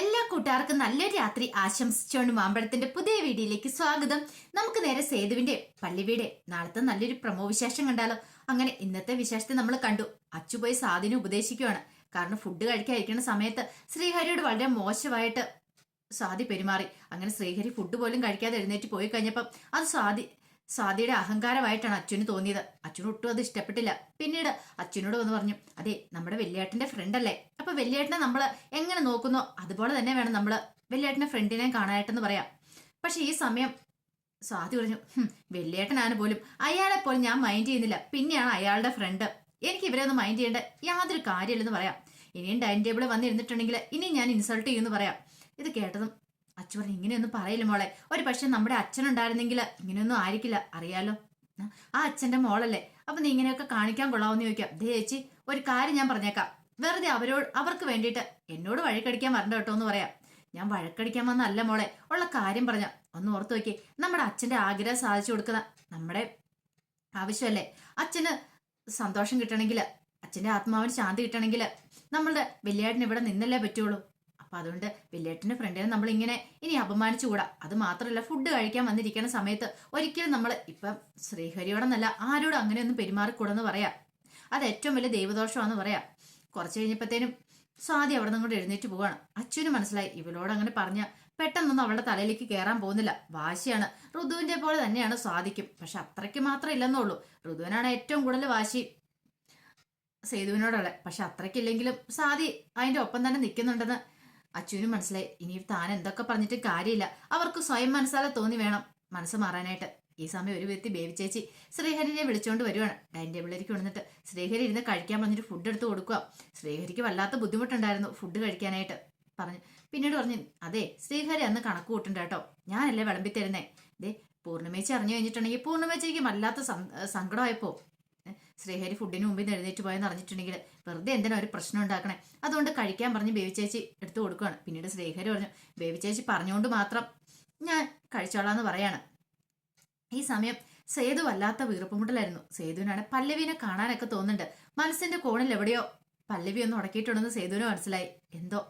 എല്ലാ കൂട്ടുകാർക്കും നല്ലൊരു രാത്രി ആശംസിച്ചുകൊണ്ട് മാമ്പഴത്തിന്റെ പുതിയ വീഡിയോയിലേക്ക് സ്വാഗതം. നമുക്ക് നേരെ സേതുവിന്റെ പള്ളിവീട് നാളത്തെ നല്ലൊരു പ്രമോ വിശേഷം കണ്ടാലോ? അങ്ങനെ ഇന്നത്തെ വിശേഷത്തെ നമ്മൾ കണ്ടു. അച്ചു പോയി ഉപദേശിക്കുകയാണ് കാരണം ഫുഡ് കഴിക്കാതിരിക്കുന്ന സമയത്ത് ശ്രീഹരിയോട് വളരെ മോശമായിട്ട് സ്വാതി പെരുമാറി. അങ്ങനെ ശ്രീഹരി ഫുഡ് പോലും കഴിക്കാതെ എഴുന്നേറ്റ് പോയി കഴിഞ്ഞപ്പം അത് സ്വാതി സ്വാതിയുടെ അഹങ്കാരമായിട്ടാണ് അച്ഛന് തോന്നിയത്. അച്ഛന് ഒട്ടും അത് ഇഷ്ടപ്പെട്ടില്ല. പിന്നീട് അച്ഛനോട് വന്ന് പറഞ്ഞു അതെ നമ്മുടെ വെള്ളിയേട്ടന്റെ ഫ്രണ്ട് അല്ലേ? അപ്പൊ വെള്ളിയേട്ടനെ നമ്മൾ എങ്ങനെ നോക്കുന്നോ? അതുപോലെ തന്നെ വേണം നമ്മൾ വെള്ളിയേട്ടന്റെ ഫ്രണ്ടിനെ കാണാനായിട്ടെന്ന് പറയാം. പക്ഷെ ഈ സമയം സ്വാതി പറഞ്ഞു "ഹും, വെള്ളിയേട്ടനാണ് പോലും. അയാളെ പോലും ഞാൻ മൈൻഡ് ചെയ്യുന്നില്ല. പിന്നെയാണ് അയാളുടെ ഫ്രണ്ട് എനിക്ക് ഇവരെ ഒന്ന് മൈൻഡ് ചെയ്യേണ്ട യാതൊരു കാര്യമില്ലെന്ന് പറയാം. ഇനിയും ഡൈനിങ് ടേബിളിൽ വന്നിരുന്നിട്ടുണ്ടെങ്കിൽ ഇനി ഞാൻ ഇൻസൾട്ട് ചെയ്യുമെന്ന് പറയാം. ഇത് കേട്ടതും അച്ഛൻ പറഞ്ഞു ഇങ്ങനെയൊന്നും പറയില്ല മോളെ. ഒരു പക്ഷെ നമ്മുടെ അച്ഛനുണ്ടായിരുന്നെങ്കിൽ ഇങ്ങനെയൊന്നും ആയിരിക്കില്ല. അറിയാലോ. ആ, അച്ഛന്റെ മോളല്ലേ. അപ്പൊ നീ ഇങ്ങനെയൊക്കെ കാണിക്കാൻ കൊള്ളാവെന്ന് ചോദിക്കാം. ദേ ചേച്ചി ഒരു കാര്യം ഞാൻ പറഞ്ഞേക്കാം. വെറുതെ അവരോട് അവർക്ക് വേണ്ടിയിട്ട് എന്നോട് വഴക്കടിക്കാൻ വരണ്ട കേട്ടോ എന്ന് പറയാം. ഞാൻ വഴക്കടിക്കാൻ വന്നല്ല മോളെ. ഉള്ള കാര്യം പറഞ്ഞ. ഒന്ന് ഓർത്ത് നോക്കി. നമ്മുടെ അച്ഛന്റെ ആഗ്രഹം സാധിച്ചു കൊടുക്കുന്ന നമ്മുടെ ആവശ്യമല്ലേ. അച്ഛന് സന്തോഷം കിട്ടണമെങ്കിൽ അച്ഛന്റെ ആത്മാവിന് ശാന്തി കിട്ടണമെങ്കിൽ നമ്മളുടെ വലിയേട്ടന് ഇവിടെ നിന്നല്ലേ പറ്റുള്ളൂ. അപ്പൊ അതുകൊണ്ട് വലിയേട്ടന്റെ ഫ്രണ്ടിനെ നമ്മൾ ഇങ്ങനെ ഇനി അപമാനിച്ചുകൂടാ. അത് മാത്രമല്ല ഫുഡ് കഴിക്കാൻ വന്നിരിക്കുന്ന സമയത്ത് ഒരിക്കലും നമ്മൾ ഇപ്പം ശ്രീഹരിയോടെന്നല്ല ആരോടും അങ്ങനെയൊന്നും പെരുമാറിക്കൂടെന്ന് പറയാം. അത് ഏറ്റവും വലിയ ദൈവദോഷമാണെന്ന് പറയാം. കുറച്ച് കഴിഞ്ഞപ്പോഴത്തേനും സ്വാതി അവിടെ നിന്ന് എഴുന്നേറ്റ് പോവാണ്. അച്ഛന് മനസ്സിലായി ഇവളോട് അങ്ങനെ പറഞ്ഞ പെട്ടെന്നൊന്നും അവളുടെ തലയിലേക്ക് കയറാൻ പോകുന്നില്ല. വാശിയാണ്. ഋതുവിന്റെ പോലെ തന്നെയാണ് സ്വാതിക്കും. പക്ഷെ അത്രയ്ക്ക് മാത്രം ഇല്ലെന്നുള്ളൂ. ഋതുവിനാണ് ഏറ്റവും കൂടുതൽ വാശി സേതുവിനോടുള്ള പക്ഷെ അത്രയ്ക്കില്ലെങ്കിലും സാദി അതിന്റെ ഒപ്പം തന്നെ നിൽക്കുന്നുണ്ടെന്ന് അച്ഛനും മനസ്സിലായി. ഇനി താൻ എന്തൊക്കെ പറഞ്ഞിട്ട് കാര്യമില്ല. അവർക്ക് സ്വയം മനസ്സാലെ തോന്നി വേണം മനസ്സ് മാറാനായിട്ട്. ഈ സമയം ഒരു വ്യക്തി ബേബി ചേച്ചി ശ്രീഹരിനെ വിളിച്ചുകൊണ്ട് വരുവാണ്. ഡൈനിങ് ടേബിളിലേക്ക് വന്നിട്ട് ശ്രീഹരി ഇരുന്ന് കഴിക്കാൻ പറഞ്ഞിട്ട് ഫുഡ് എടുത്ത് കൊടുക്കുക ശ്രീഹരിക്ക് വല്ലാത്ത ബുദ്ധിമുട്ടുണ്ടായിരുന്നു ഫുഡ് കഴിക്കാനായിട്ട് പറഞ്ഞു. പിന്നീട് പറഞ്ഞു അതെ ശ്രീഹരി അന്ന് കണക്ക് കൂട്ടുണ്ട് കേട്ടോ ഞാനല്ലേ വിളമ്പി തരുന്നേ ദേ പൂർണിമേച്ചി അറിഞ്ഞു കഴിഞ്ഞിട്ടുണ്ടെങ്കിൽ പൂർണിമേച്ചിക്ക് വല്ലാത്ത സങ്കടമായപ്പോ ശ്രീഹരി ഫുഡിന് മുമ്പിൽ നിന്ന് എഴുന്നേറ്റ് പോയെന്ന് അറിഞ്ഞിട്ടുണ്ടെങ്കിൽ വെറുതെ എന്തിനാ ഒരു പ്രശ്നം ഉണ്ടാക്കണേ? അതുകൊണ്ട് കഴിക്കാൻ പറഞ്ഞ് ബേബി ചേച്ചി എടുത്തു കൊടുക്കുകയാണ്. പിന്നീട് ശ്രീഹരി പറഞ്ഞു ബേബി ചേച്ചി പറഞ്ഞുകൊണ്ട് മാത്രം ഞാൻ കഴിച്ചോളാന്ന് പറയാണ്. ഈ സമയം സേതു വല്ലാത്ത വീർപ്പുമുട്ടലായിരുന്നു. സേതുവിനാണ് പല്ലവിനെ കാണാനൊക്കെ തോന്നുന്നുണ്ട്. മനസ്സിന്റെ കോണിൽ എവിടെയോ പല്ലവി ഒന്ന് ഉടക്കിയിട്ടുണ്ടെന്ന് സേതുവിന് മനസ്സിലായി. എന്തോ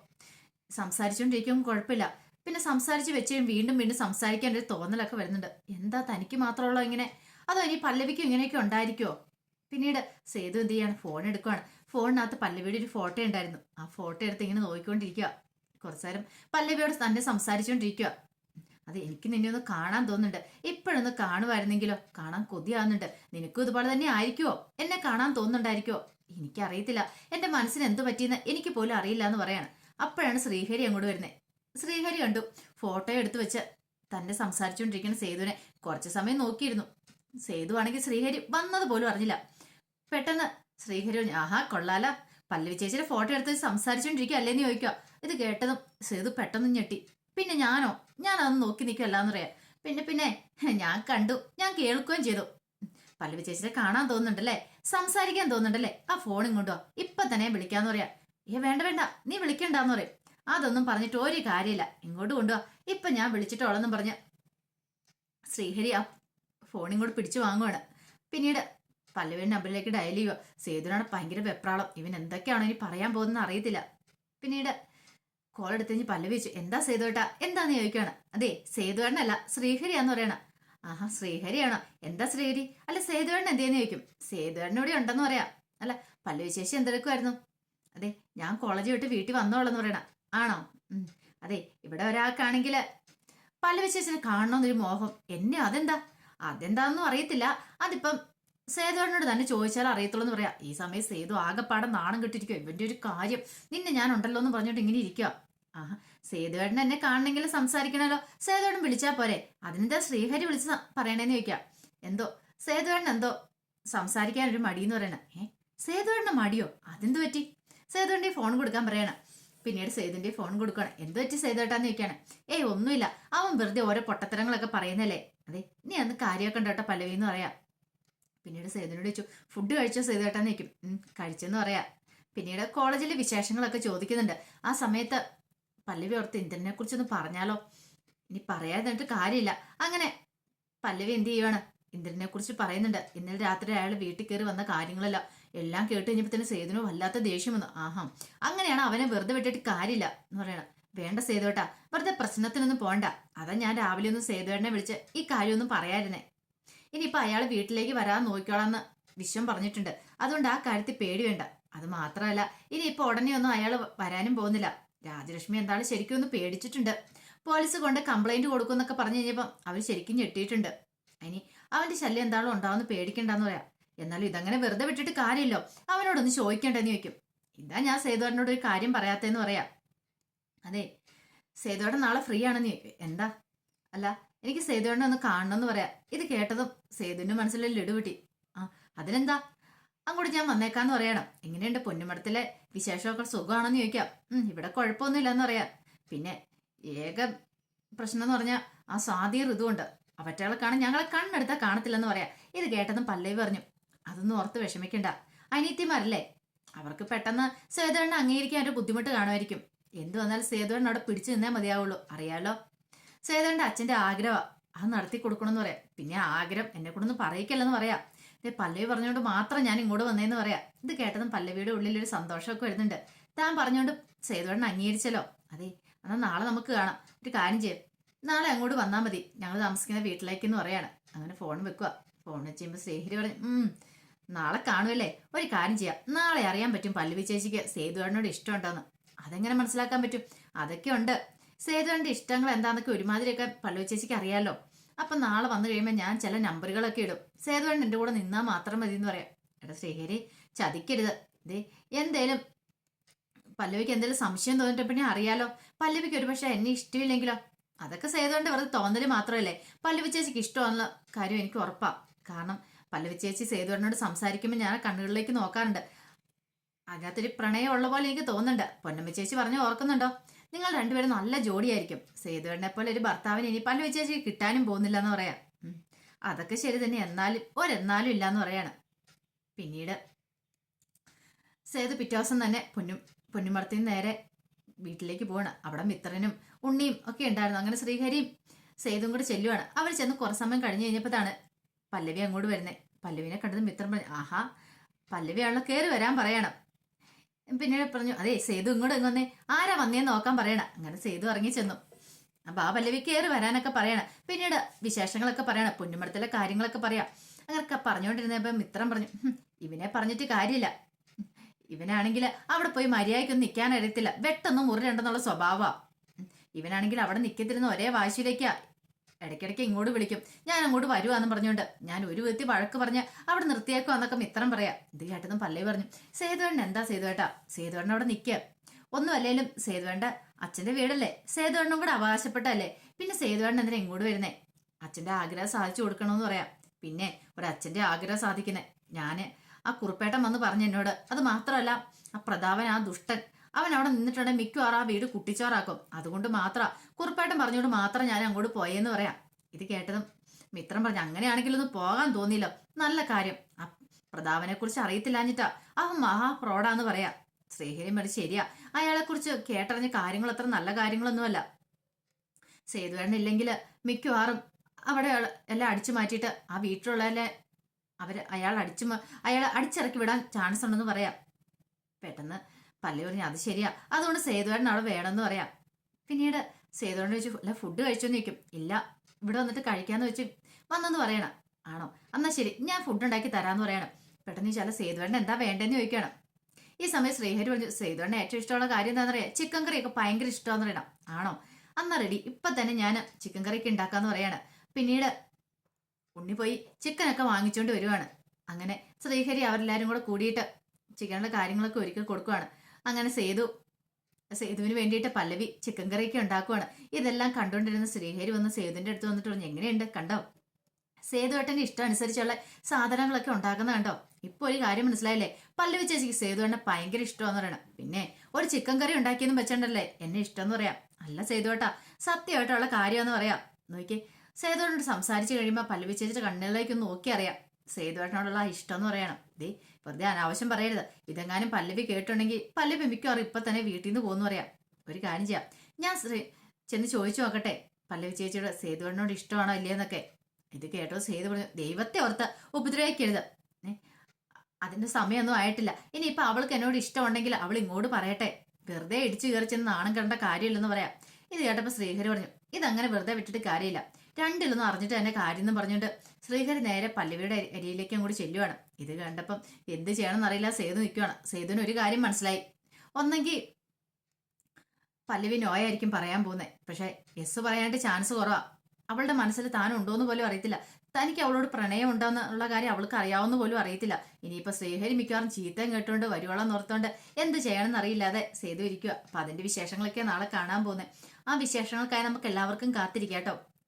സംസാരിച്ചുകൊണ്ടിരിക്കും കുഴപ്പമില്ല. പിന്നെ സംസാരിച്ച് വെച്ച് വീണ്ടും വീണ്ടും സംസാരിക്കാൻ ഒരു തോന്നലൊക്കെ വരുന്നുണ്ട്. എന്താ തനിക്ക് മാത്രമുള്ള ഇങ്ങനെ? അതോ ഇനി പല്ലവിക്കും ഇങ്ങനെയൊക്കെ ഉണ്ടായിരിക്കുമോ പിന്നീട് സേതു എന്ത് ചെയ്യാണ്? ഫോൺ എടുക്കുകയാണ് ഫോണിനകത്ത് പല്ലവിയുടെ ഒരു ഫോട്ടോ ഉണ്ടായിരുന്നു. ആ ഫോട്ടോ എടുത്ത് ഇങ്ങനെ നോക്കിക്കൊണ്ടിരിക്കുക കുറച്ചു നേരം പല്ലവിയോട് തന്നെ സംസാരിച്ചുകൊണ്ടിരിക്കുക അത് എനിക്ക് നിന്നെ ഒന്ന് കാണാൻ തോന്നുന്നുണ്ട്. ഇപ്പോഴൊന്ന് കാണുമായിരുന്നെങ്കിലോ കാണാൻ കൊതിയാവുന്നുണ്ട്. നിനക്കും ഇതുപോലെ തന്നെ ആയിരിക്കുമോ എന്നെ കാണാൻ തോന്നുന്നുണ്ടായിരിക്കുമോ എനിക്കറിയത്തില്ല. എന്റെ മനസ്സിന് എന്ത് പറ്റിയെന്ന് എനിക്ക് പോലും അറിയില്ല എന്ന് പറയാണ്. അപ്പോഴാണ് ശ്രീഹരി അങ്ങോട്ട് വരുന്നത് ശ്രീഹരി കണ്ടു. ഫോട്ടോ എടുത്തു വെച്ച് തന്നെ സംസാരിച്ചുകൊണ്ടിരിക്കുന്ന സേതുവിനെ കുറച്ച് സമയം നോക്കിയിരുന്നു. സേതു ആണെങ്കിൽ ശ്രീഹരി വന്നത് പോലും അറിഞ്ഞില്ല. പെട്ടെന്ന് ശ്രീഹരി ആഹാ കൊള്ളാല. പല്ലവി ചേച്ചിയുടെ ഫോട്ടോ എടുത്ത് സംസാരിച്ചുകൊണ്ടിരിക്കുക അല്ലേന്ന് ചോദിക്കുക ഇത് കേട്ടതും സേതു പെട്ടെന്ന് ഞെട്ടി. പിന്നെ ഞാനോ? ഞാൻ അതൊന്ന് നോക്കി നിൽക്കല്ലാന്ന് പറയാം. പിന്നെ പിന്നെ ഞാൻ കണ്ടു. ഞാൻ കേൾക്കുകയും ചെയ്തു. പല്ലവി ചേച്ചിയെ കാണാൻ തോന്നുന്നുണ്ടല്ലേ? സംസാരിക്കാൻ തോന്നുന്നുണ്ടല്ലേ? ആ ഫോൺ ഇങ്ങോട്ടോ ഇപ്പൊ തന്നെ വിളിക്കാന്ന് പറയാ. ഏ വേണ്ട വേണ്ട. നീ വിളിക്കണ്ടെന്ന് പറയും. അതൊന്നും പറഞ്ഞിട്ട് ഒരു കാര്യമില്ല. ഇങ്ങോട്ട് കൊണ്ടുവാ. ഇപ്പൊ ഞാൻ വിളിച്ചിട്ടോളെന്നും പറഞ്ഞ് ശ്രീഹരി ആ ഫോൺ ഇങ്ങോട്ട് പിടിച്ചു വാങ്ങുവാണ്. പിന്നീട് പല്ലവിയുടെ നമ്പറിലേക്ക് ഡയൽ ചെയ്യുക. സേതുവിനാണ് ഭയങ്കര വെപ്രാളം. ഇവൻ എന്തൊക്കെയാണ് ഇനി പറയാൻ പോകുന്നത് അറിയത്തില്ല. പിന്നീട് കോൾ എടുത്ത് കഴിഞ്ഞ് പല്ലവി എന്താ സേതുവേട്ടാ എന്താന്ന് ചോദിക്കുകയാണ്. അതെ സേതുവേണ്ണല്ല ശ്രീഹരിയാന്ന് പറയണ. ആഹാ ശ്രീഹരിയാണോ? എന്താ ശ്രീഹരി? അല്ല സേതുവേണ്ണ എന്തേന്ന് ചോദിക്കും? സേതുവേണ്ണ ഇവിടെ ഉണ്ടെന്ന് പറയാം. അല്ല പല്ലവി ചേച്ചി എന്തെടുക്കുമായിരുന്നു അതെ ഞാൻ കോളേജ് വിട്ട് വീട്ടിൽ വന്നോളെന്ന് പറയണ. ആണോ? അതെ ഇവിടെ ഒരാൾക്കാണെങ്കിൽ പല്ലവി ചേച്ചിനെ കാണണമെന്നൊരു മോഹം. എന്നെ അതെന്താ? അതെന്താണെന്നും അറിയത്തില്ല. അതിപ്പം സേതുവേട്ടനോട് തന്നെ ചോദിച്ചാൽ അറിയത്തുള്ളൂ എന്ന് പറയാം. ഈ സമയം സേതു ആകെപ്പാടെ നാണം കിട്ടിയിരിക്കുക ഇവന്റെ ഒരു കാര്യം. നിന്നെ ഞാൻ ഉണ്ടല്ലോ എന്ന് പറഞ്ഞിട്ട് ഇങ്ങനെ ഇരിക്കുക ആ സേതുവേട്ടൻ എന്നെ കാണണമെങ്കിൽ സംസാരിക്കണല്ലോ. സേതുവേട്ടൻ വിളിച്ചാ പോരെ. അതിനെന്താ ശ്രീഹരി വിളിച്ച് പറയണേന്ന് ചോദിക്കാം. എന്തോ? സേതുവേട്ടൻ എന്തോ? സംസാരിക്കാൻ ഒരു മടിയെന്ന് പറയണ. ഏ? സേതുവേട്ടന് മടിയോ? അതെന്ത് പറ്റി? സേതുവേടന്റെ ഫോൺ കൊടുക്കാൻ പറയണം. പിന്നീട് സേതുവിന്റെ ഫോൺ കൊടുക്കണം എന്ത് പറ്റി സേതുവേട്ടാന്ന് ചോദിക്കാണ്. ഏയ് ഒന്നുമില്ല. അവൻ വെറുതെ ഓരോ പൊട്ടത്തരങ്ങളൊക്കെ പറയുന്നല്ലേ. അതെ. നീ അന്ന് കാര്യമൊക്കെ ഉണ്ടോട്ടോ പല്ലവി പറയാം. പിന്നീട് സേതുനോട് ചോദിച്ചു ഫുഡ് കഴിച്ചോ സേതുവേട്ടാന്ന് ചോദിക്കും. കഴിച്ചെന്ന് പറയാ. പിന്നീട് കോളേജിലെ വിശേഷങ്ങളൊക്കെ ചോദിക്കുന്നുണ്ട്. ആ സമയത്ത് പല്ലവി ഓർത്ത് ഇന്ദ്രനെ കുറിച്ചൊന്ന് പറഞ്ഞാലോ? ഇനി പറയാതിട്ട് കാര്യമില്ല. അങ്ങനെ പല്ലവി എന്ത് ചെയ്യുവാണ്? ഇന്ദ്രനെ കുറിച്ച് പറയുന്നുണ്ട്. ഇന്നലെ രാത്രി അയാൾ വീട്ടിൽ കയറി വന്ന കാര്യങ്ങളല്ല എല്ലാം കേട്ട് കഴിഞ്ഞപ്പോൾ തന്നെ സേതുനു വല്ലാത്ത ദേഷ്യം വന്നു. ആഹാ അങ്ങനെയാണ് അവനെ വെറുതെ വിട്ടിട്ട് കാര്യമില്ല എന്ന് പറയണം. വേണ്ട സേതുവേട്ടാ വെറുതെ പ്രശ്നത്തിനൊന്നും പോണ്ട. അതാ ഞാൻ രാവിലെ ഒന്ന് സേതുവേട്ടനെ വിളിച്ച് ഈ കാര്യമൊന്നും പറയായിരുന്നേ ഇനിയിപ്പോ അയാൾ വീട്ടിലേക്ക് വരാൻ നോക്കിക്കോളാന്ന് വിശ്വം പറഞ്ഞിട്ടുണ്ട്. അതുകൊണ്ട് ആ കാര്യത്തിൽ പേടി വേണ്ട അത് മാത്രമല്ല ഉടനെ ഒന്നും അയാൾ വരാനും പോകുന്നില്ല. രാജലക്ഷ്മി എന്താണ് ശരിക്കും ഒന്ന് പേടിച്ചിട്ടുണ്ട്. പോലീസ് കൊണ്ട് കംപ്ലൈന്റ് കൊടുക്കുമെന്നൊക്കെ പറഞ്ഞു കഴിഞ്ഞപ്പം അവർ ശരിക്കും ഞെട്ടിയിട്ടുണ്ട്. ഇനി അവന്റെ ശല്യം എന്താണോ ഉണ്ടാവുന്ന പേടിക്കണ്ടെന്ന് പറയാം. എന്നാലും ഇതങ്ങനെ വെറുതെ വിട്ടിട്ട് കാര്യമില്ലോ. അവനോടൊന്ന് ചോദിക്കണ്ടെന്ന് ചോദിക്കും. ഇതാ ഞാൻ സേതുവേട്ടനോട് ഒരു കാര്യം പറയാത്തേന്ന് പറയാം. അതെ സേതുവേട്ടൻ നാളെ ഫ്രീ ആണെന്ന് ചോദിക്കും. എന്താ? അല്ല എനിക്ക് സേതുവിനെ ഒന്ന് കാണണം എന്ന് പറയാം. ഇത് കേട്ടതും സേതുവിന്റെ മനസ്സിലൊരു ലഡു കിട്ടി. ആ അതിനെന്താ? അങ്ങോട്ട് ഞാൻ വന്നേക്കാന്ന് പറയണം. എങ്ങനെയുണ്ട് പൊന്നുമടത്തിലെ വിശേഷമൊക്കെ സുഖമാണെന്ന് ചോദിക്കാം. ഉം, ഇവിടെ കുഴപ്പമൊന്നുമില്ലെന്ന് പറയാം. പിന്നെ ഏക പ്രശ്നം എന്ന് പറഞ്ഞാൽ ആ സ്വാതി ഋതുണ്ട് അവറ്റകളെ കാണാൻ ഞങ്ങളെ കണ്ണെടുത്താൽ കാണത്തില്ലെന്ന് പറയാം. ഇത് കേട്ടതും പല്ലവി പറഞ്ഞു. അതൊന്നും ഓർത്ത് വിഷമിക്കണ്ട. അനിയത്തിമാരല്ലേ? അവർക്ക് പെട്ടെന്ന് സേതുവണ്ണ അംഗീകരിക്കാൻ ഒരു ബുദ്ധിമുട്ട് കാണുമായിരിക്കും. എന്തു വന്നാലും സേതുവണ്ണ അവിടെ പിടിച്ചു നിന്നേ മതിയാവുള്ളൂ. അറിയാലോ? സേതുവണ്ണ അച്ഛന്റെ ആഗ്രഹം അത് നടത്തി കൊടുക്കണം എന്ന് പറയാം. പിന്നെ ആഗ്രഹം എന്നെ കൊണ്ടൊന്നും പറയിക്കല്ലെന്ന് പറയാം. ഇതേ പല്ലവി പറഞ്ഞുകൊണ്ട് മാത്രം ഞാൻ ഇങ്ങോട്ട് വന്നേന്ന് പറയാം. ഇത് കേട്ടതും പല്ലവിയുടെ ഉള്ളിൽ ഒരു സന്തോഷമൊക്കെ വരുന്നുണ്ട്. താൻ പറഞ്ഞുകൊണ്ട് സേതുവണ്ണ അംഗീകരിച്ചല്ലോ. അതെ എന്നാൽ നാളെ നമുക്ക് കാണാം. ഒരു കാര്യം ചെയ്യും. നാളെ അങ്ങോട്ട് വന്നാൽ മതി. ഞങ്ങൾ താമസിക്കുന്ന വീട്ടിലേക്ക് എന്ന് പറയാണ്. അങ്ങനെ ഫോൺ വെക്കുക ഫോൺ വെച്ച് കഴിയുമ്പോൾ പറഞ്ഞു ഉം നാളെ കാണുമല്ലേ ഒരു കാര്യം ചെയ്യാം. നാളെ അറിയാൻ പറ്റും പല്ലവി ചേച്ചിക്ക് സേതുവേട്ടനോട് ഇഷ്ടമുണ്ടോന്ന്. അതെങ്ങനെ മനസ്സിലാക്കാൻ പറ്റും? അതൊക്കെ ഉണ്ട്. സേതുവേട്ടന്റെ ഇഷ്ടങ്ങൾ എന്താണെന്നൊക്കെ ഒരുമാതിരിയൊക്കെ പള്ളി ചേച്ചിക്ക് അറിയാലോ. അപ്പൊ നാളെ വന്നു കഴിയുമ്പോൾ ഞാൻ ചില നമ്പറുകളൊക്കെ ഇടും. സേതുവൻ എന്റെ കൂടെ നിന്നാൽ മാത്രം മതി എന്ന് പറയാം. എടാ ശ്രീഹരി ചതിക്കരുത്. ദേ എന്തേലും പല്ലവിക്ക് എന്തെങ്കിലും സംശയം തോന്നിട്ട് പിന്നെ അറിയാലോ. പല്ലവിക്ക് ഒരുപക്ഷെ എന്നെ ഇഷ്ടമില്ലെങ്കിലോ അതൊക്കെ സേതുകൊണ്ട് വെറുതെ തോന്നൽ മാത്രമല്ലേ. പല്ലവി ചേച്ചിക്ക് ഇഷ്ടമാണെന്ന കാര്യം എനിക്ക് ഉറപ്പാണ് കാരണം പല്ലവി ചേച്ചി സേതുവേട്ടനോട് സംസാരിക്കുമ്പോൾ ഞാൻ കണ്ണുകളിലേക്ക് നോക്കാറുണ്ട്. അതിനകത്തൊരു പ്രണയമുള്ള പോലെ എനിക്ക് തോന്നുന്നുണ്ട്. പൊന്നമ്മ ചേച്ചി പറഞ്ഞ് ഓർക്കുന്നുണ്ടോ? നിങ്ങൾ രണ്ടുപേരും നല്ല ജോഡിയായിരിക്കും. സേതുവേട്ടനെ പോലെ ഒരു ഭർത്താവിന് ഇനി പല വിചാരിച്ച് കിട്ടാനും പോകുന്നില്ല എന്ന് പറയാം അതൊക്കെ ശരി തന്നെ. എന്നാലും ഒരെന്നാലും ഇല്ലാന്ന് പറയാണ്. പിന്നീട് സേതു പിറ്റേ ദിവസം തന്നെ പൊന്നും പൊന്നുമടത്തിന് നേരെ വീട്ടിലേക്ക് പോവാണ്. അവിടെ മിത്രനും ഉണ്ണിയും ഒക്കെ ഉണ്ടായിരുന്നു. അങ്ങനെ ശ്രീഹരിയും സേതും കൂടെ ചെല്ലുവാണ്. അവർ ചെന്ന് കുറച്ച് സമയം കഴിഞ്ഞ് കഴിഞ്ഞപ്പോഴാണ് പല്ലവി അങ്ങോട്ട് വരുന്നത് പല്ലവിനെ കണ്ടത് മിത്രം പറഞ്ഞു ആഹാ പല്ലവിയാണല്ലോ കയറി വരാൻ പറയണം. പിന്നീട് പറഞ്ഞു അതെ സേതു ഇങ്ങോട്ട് ഇങ്ങൊന്നേ ആരാ വന്നേന്ന് നോക്കാൻ പറയണ? അങ്ങനെ സേതു ഇറങ്ങി ചെന്നു. അപ്പൊ ആ പല്ലവി കയറി വരാനൊക്കെ പറയണ. പിന്നീട് വിശേഷങ്ങളൊക്കെ പറയണം പൊന്നുമടത്തിലെ കാര്യങ്ങളൊക്കെ പറയാം. അങ്ങനൊക്കെ പറഞ്ഞുകൊണ്ടിരുന്നപ്പോ മിത്രം പറഞ്ഞു ഇവനെ പറഞ്ഞിട്ട് കാര്യമില്ല. ഇവനാണെങ്കിൽ അവിടെ പോയി മര്യാദയ്ക്കൊന്നും നിൽക്കാൻ അറിയത്തില്ല. വെട്ടൊന്നും മുറിരണ്ടെന്നുള്ള സ്വഭാവമാണ് ഇവനാണെങ്കിൽ അവിടെ നിൽക്കത്തിരുന്ന ഒരേ വാശിയിലേക്കാ. ഇടയ്ക്കിടയ്ക്ക് ഇങ്ങോട്ട് വിളിക്കും. ഞാൻ അങ്ങോട്ട് വരുവാന്ന് പറഞ്ഞുകൊണ്ട് ഞാൻ ഒരു വ്യക്തി വഴക്ക് പറഞ്ഞ് അവിടെ നിർത്തിയേക്കുവാന്നൊക്കെ മിത്രം പറയാം. ഇത് കേട്ടതും പല്ലവി പറഞ്ഞു സേതുവേണ്ട എന്താ സേതുവേട്ടാ? സേതുവേണ്ണൻ അവിടെ നിൽക്കുക ഒന്നും അല്ലെങ്കിലും സേതുവേണ്ട അച്ഛന്റെ വീടല്ലേ? സേതുവേണ്ണും കൂടെ അവകാശപ്പെട്ടല്ലേ പിന്നെ സേതുവേണ്ണൻ എന്തിനാ ഇങ്ങോട്ട് വരുന്നേ? അച്ഛന്റെ ആഗ്രഹം സാധിച്ചു കൊടുക്കണമെന്ന് പറയാം. പിന്നെ ഒരു അച്ഛന്റെ ആഗ്രഹം സാധിക്കുന്നേ. ഞാൻ ആ കുറുപ്പേട്ടൻ വന്ന് പറഞ്ഞു എന്നോട് അത് മാത്രമല്ല ആ പ്രതാപൻ ആ ദുഷ്ടൻ അവൻ അവിടെ നിന്നിട്ടുണ്ടെങ്കിൽ മിക്കവാറും ആ വീട് കുട്ടിച്ചോറാക്കും. അതുകൊണ്ട് മാത്രം കുറുപ്പേട്ടൻ പറഞ്ഞുകൊണ്ട് മാത്രം ഞാൻ അങ്ങോട്ട് പോയെന്ന് പറയാം. ഇത് കേട്ടതും മിത്രം പറഞ്ഞു അങ്ങനെയാണെങ്കിലൊന്നും പോകാൻ തോന്നിയില്ല. നല്ല കാര്യം. പ്രതാപനെ കുറിച്ച് അറിയത്തില്ലാഞ്ഞിട്ടാ. അവൻ മഹാ ഫ്രോഡാന്ന് പറയാം. ശ്രീഹരി മറി ശരിയാ. അയാളെ കുറിച്ച് കേട്ടറിഞ്ഞ കാര്യങ്ങൾ അത്ര നല്ല കാര്യങ്ങളൊന്നുമല്ല. സേതുവേണ്ണൻ ഇല്ലെങ്കിൽ മിക്കവാറും അവിടെ എല്ലാം അടിച്ചു മാറ്റിയിട്ട് ആ വീട്ടിലുള്ള അവർ അയാൾ അടിച്ചു അയാൾ അടിച്ചിറക്കി വിടാൻ ചാൻസ് ഉണ്ടെന്ന് പറയാം. പെട്ടെന്ന് പല്ലി പറഞ്ഞു അത് ശരിയാ. അതുകൊണ്ട് സേതുവേട്ടൻ അവിടെ വേണമെന്ന് പറയാം. പിന്നീട് സേതുവേട്ടൻ ചോദിച്ചു അല്ല ഫുഡ് കഴിച്ചോന്ന് ചോദിക്കും. ഇല്ല. ഇവിടെ വന്നിട്ട് കഴിക്കാന്ന് വെച്ച് വന്നെന്ന് പറയണം. ആണോ? എന്നാ ശരി. ഞാൻ ഫുഡ് ഉണ്ടാക്കി തരാന്ന് പറയണം. പെട്ടെന്ന് ചോദിച്ചാൽ സേതുവേട്ടൻ എന്താ വേണ്ടതെന്ന് ചോദിക്കണം. ഈ സമയം ശ്രീഹരി പറഞ്ഞു സേതുവേട്ടൻ ഏറ്റവും ഇഷ്ടമുള്ള കാര്യം എന്താണെന്ന് അറിയാം? ചിക്കൻ കറിയൊക്കെ ഭയങ്കര ഇഷ്ടമാണെന്ന് പറയണം. ആണോ? അന്നാ റെഡി ഇപ്പൊ തന്നെ ഞാൻ ചിക്കൻ കറിയൊക്കെ ഉണ്ടാക്കാന്ന് പറയാണ്. പിന്നീട് ഉണ്ണി പോയി ചിക്കൻ ഒക്കെ വാങ്ങിച്ചുകൊണ്ട് വരുവാണ്. അങ്ങനെ ശ്രീഹരി അവരെല്ലാരും കൂടെ കൂടിയിട്ട് ചിക്കനുള്ള കാര്യങ്ങളൊക്കെ ഒരുക്കി കൊടുക്കുവാണ്. അങ്ങനെ സേതു സേതുവിന് വേണ്ടിയിട്ട് പല്ലവി ചിക്കൻ കറിയൊക്കെ ഉണ്ടാക്കുവാണ്. ഇതെല്ലാം കണ്ടുകൊണ്ടിരുന്ന ശ്രീഹരി വന്ന് സേതുവിന്റെ അടുത്ത് വന്നിട്ട് പറഞ്ഞു എങ്ങനെയുണ്ട്? കണ്ടോ? സേതുവേട്ടന്റെ ഇഷ്ടം അനുസരിച്ചുള്ള സാധനങ്ങളൊക്കെ ഉണ്ടാക്കുന്ന കണ്ടോ? ഇപ്പൊ ഒരു കാര്യം മനസ്സിലായില്ലേ? പല്ലവി ചേച്ചിക്ക് സേതുവേട്ടനെ ഭയങ്കര ഇഷ്ടമെന്ന് പറയണം. പിന്നെ ഒരു ചിക്കൻ കറി ഉണ്ടാക്കിയെന്നും വെച്ചിട്ടുണ്ടല്ലേ എന്നെ ഇഷ്ടം എന്ന് പറയാം. അല്ല സേതുവേട്ടാ സത്യമായിട്ടുള്ള കാര്യമെന്ന് പറയാം. നോക്കി സേതുവേട്ടനോട് സംസാരിച്ചു കഴിയുമ്പോൾ പല്ലവി ചേച്ചിയുടെ കണ്ണുകളിലേക്ക് നോക്കി അറിയാം സേതുവേട്ടനോടുള്ള ഇഷ്ടം എന്ന് പറയണം. ദേ വെറുതെ അനാവശ്യം പറയരുത്. ഇതെങ്ങാനും പല്ലവി കേട്ടുണ്ടെങ്കിൽ പല്ലവി മിക്കവാറും ഇപ്പൊ തന്നെ വീട്ടിൽ നിന്ന് പോകുന്നു പറയാം. ഒരു കാര്യം ചെയ്യാം. ഞാൻ ചെന്ന് ചോദിച്ചു നോക്കട്ടെ. പല്ലവി ചേച്ചിയുടെ സേതുവേട്ടനോട് ഇഷ്ടമാണോ ഇല്ലയെന്നൊക്കെ. ഇത് കേട്ടോ സേതു പറഞ്ഞു ദൈവത്തെ ഓർത്ത് ഉപദ്രവിക്കരുത്. അതിന്റെ സമയമൊന്നും ആയിട്ടില്ല. ഇനി ഇപ്പൊ അവൾക്ക് എന്നോട് ഇഷ്ടമുണ്ടെങ്കിൽ അവൾ ഇങ്ങോട്ട് പറയട്ടെ. വെറുതെ ഇടിച്ചു കയറി ചെന്ന് നാണം കണ്ട കാര്യമില്ലെന്ന് പറയാം. ഇത് കേട്ടപ്പോ ശ്രീഹരി പറഞ്ഞു ഇതങ്ങനെ വെറുതെ വിട്ടിട്ട് കാര്യമില്ല. രണ്ടിലൊന്നും അറിഞ്ഞിട്ട് തന്നെ കാര്യം പറഞ്ഞിട്ട് ശ്രീഹരി നേരെ പല്ലവിയുടെ അരി- അരിയിലേക്ക് അങ്ങോട്ട് ചെല്ലുവാണ്. ഇത് കണ്ടപ്പം എന്ത് ചെയ്യണമെന്ന് അറിയില്ല സേതു നിൽക്കുവാണ്. സേതുവിന് ഒരു കാര്യം മനസ്സിലായി. ഒന്നെങ്കിൽ പല്ലവി നോയായിരിക്കും പറയാൻ പോകുന്നത് പക്ഷേ എസ് പറയാനായിട്ട് ചാൻസ് കുറവാ. അവളുടെ മനസ്സിൽ താൻ പോലും അറിയത്തില്ല. തനിക്ക് അവളോട് പ്രണയം ഉണ്ടോന്നുള്ള കാര്യം അവൾക്ക് അറിയാവുന്ന പോലും അറിയത്തില്ല. ഇനിയിപ്പോൾ ശ്രീഹരി മിക്കവാറും ചീത്തയും കേട്ടുകൊണ്ട് വരുവോളം ഓർത്തോണ്ട് എന്ത് ചെയ്യണമെന്ന് അറിയില്ലാതെ സേതു ഇരിക്കുക അപ്പം അതിന്റെ വിശേഷങ്ങളൊക്കെ നാളെ കാണാൻ പോകുന്നത് ആ വിശേഷങ്ങൾക്കായി നമുക്ക് എല്ലാവർക്കും കാത്തിരിക്കാം കേട്ടോ